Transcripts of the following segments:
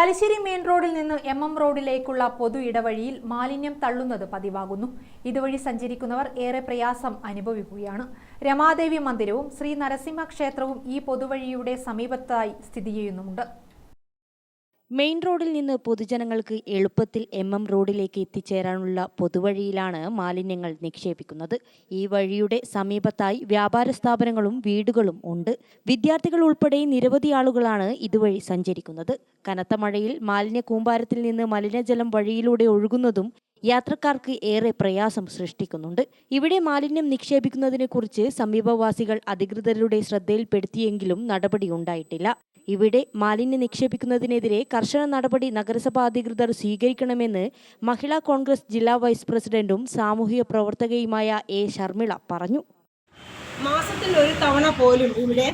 Thalassery main റോഡിൽ നിന്ന് M M റോഡിലേക്കുള്ള പൊതു ഇടവഴിയിൽ മാലിന്യം തള്ളുന്നത് പതിവാകുന്നു. ഇതുവഴി സഞ്ചരിക്കുന്നവർ ഏറെ പ്രയാസം അനുഭവിക്കുകയാണ്. രമാദേവി മന്ദിരവും ശ്രീ നരസിംഹ ക്ഷേത്രവും ഈ പൊതുവഴിയുടെ സമീപത്തായി സ്ഥിതി ചെയ്യുന്നുമുണ്ട്. മെയിൻ റോഡിൽ നിന്ന് പൊതുജനങ്ങൾക്ക് എളുപ്പത്തിൽ എം എം റോഡിലേക്ക് എത്തിച്ചേരാനുള്ള പൊതുവഴിയിലാണ് മാലിന്യങ്ങൾ നിക്ഷേപിക്കുന്നത്. ഈ വഴിയുടെ സമീപത്തായി വ്യാപാര സ്ഥാപനങ്ങളും വീടുകളും ഉണ്ട്. വിദ്യാർത്ഥികൾ ഉൾപ്പെടെ നിരവധി ആളുകളാണ് ഇതുവഴി സഞ്ചരിക്കുന്നത്. കനത്ത മഴയിൽ മാലിന്യ കൂമ്പാരത്തിൽ നിന്ന് മലിനജലം വഴിയിലൂടെ ഒഴുകുന്നതും യാത്രക്കാർക്ക് ഏറെ പ്രയാസം സൃഷ്ടിക്കുന്നുണ്ട്. ഇവിടെ മാലിന്യം നിക്ഷേപിക്കുന്നതിനെക്കുറിച്ച് സമീപവാസികൾ അധികൃതരുടെ ശ്രദ്ധയിൽപ്പെടുത്തിയെങ്കിലും നടപടി ഉണ്ടായിട്ടില്ല. ഇവിടെ മാലിന്യം നിക്ഷേപിക്കുന്നതിനെതിരെ കർശന നടപടി നഗരസഭാ അധികൃതർ സ്വീകരിക്കണമെന്ന് മഹിളാ കോൺഗ്രസ് ജില്ലാ വൈസ് പ്രസിഡന്റും സാമൂഹിക പ്രവർത്തകയുമായ എ ശർമിള പറഞ്ഞു. മാസത്തിൽ ഒരു തവണ പോലും ഇവിടെ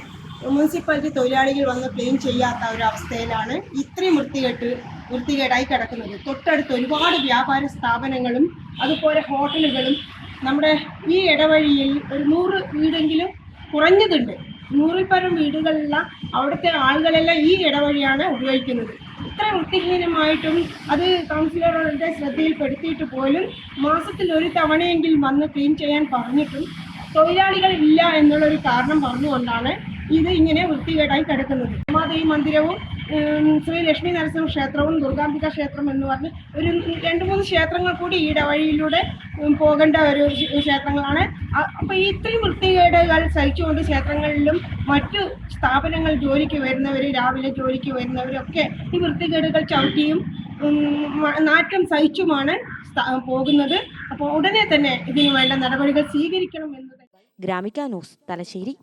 മുനിസിപ്പാലിറ്റി തൊഴിലാളികൾ വന്ന് ക്ലീൻ ചെയ്യാത്ത ഒരു അവസ്ഥയിലാണ് ഇത്രയും വൃത്തികെട്ട് വൃത്തികേടായി കിടക്കുന്നത്. തൊട്ടടുത്ത് ഒരുപാട് വ്യാപാര സ്ഥാപനങ്ങളും അതുപോലെ ഹോട്ടലുകളും നമ്മുടെ ഈ ഇടവഴിയിൽ ഒരു നൂറ് വീടെങ്കിലും കുറഞ്ഞതുണ്ട്. നൂറിൽ പരം അവിടുത്തെ ആളുകളെല്ലാം ഈ ഇടവഴിയാണ് ഉപയോഗിക്കുന്നത്. ഇത്ര വൃത്തിഹീനമായിട്ടും അത് കൗൺസിലറുടെ ശ്രദ്ധയിൽപ്പെടുത്തിയിട്ട് പോലും മാസത്തിൽ ഒരു തവണയെങ്കിലും വന്ന് ക്ലീൻ ചെയ്യാൻ പറഞ്ഞിട്ടും തൊഴിലാളികൾ ഇല്ല എന്നുള്ളൊരു കാരണം പറഞ്ഞുകൊണ്ടാണ് ഇത് ഇങ്ങനെ വൃത്തികേടായി കിടക്കുന്നത്. ഉമാദേവി മന്ദിരവും ഉം, ശ്രീ ലക്ഷ്മി നരസിംഹ ക്ഷേത്രവും ദുർഗാംബിക ക്ഷേത്രം എന്ന് പറഞ്ഞ് ഒരു രണ്ട് മൂന്ന് ക്ഷേത്രങ്ങൾ കൂടി ഈ ഇടവഴിയിലൂടെ പോകേണ്ട ഒരു ക്ഷേത്രങ്ങളാണ്. അപ്പോൾ അപ്പൊ ഈ ഇത്രയും വൃത്തികേടുകൾ സഹിച്ചുകൊണ്ട് ക്ഷേത്രങ്ങളിലും മറ്റു സ്ഥാപനങ്ങൾ ജോലിക്ക് വരുന്നവർ രാവിലെ ജോലിക്ക് വരുന്നവരൊക്കെ ഈ വൃത്തികേടുകൾ ചവിട്ടിയും നാറ്റം സഹിച്ചുമാണ് പോകുന്നത്. അപ്പോൾ ഉടനെ തന്നെ ഇതിനു വേണ്ട നടപടികൾ സ്വീകരിക്കണം എന്നത് ഗ്രാമിക ന്യൂസ് തലശ്ശേരി.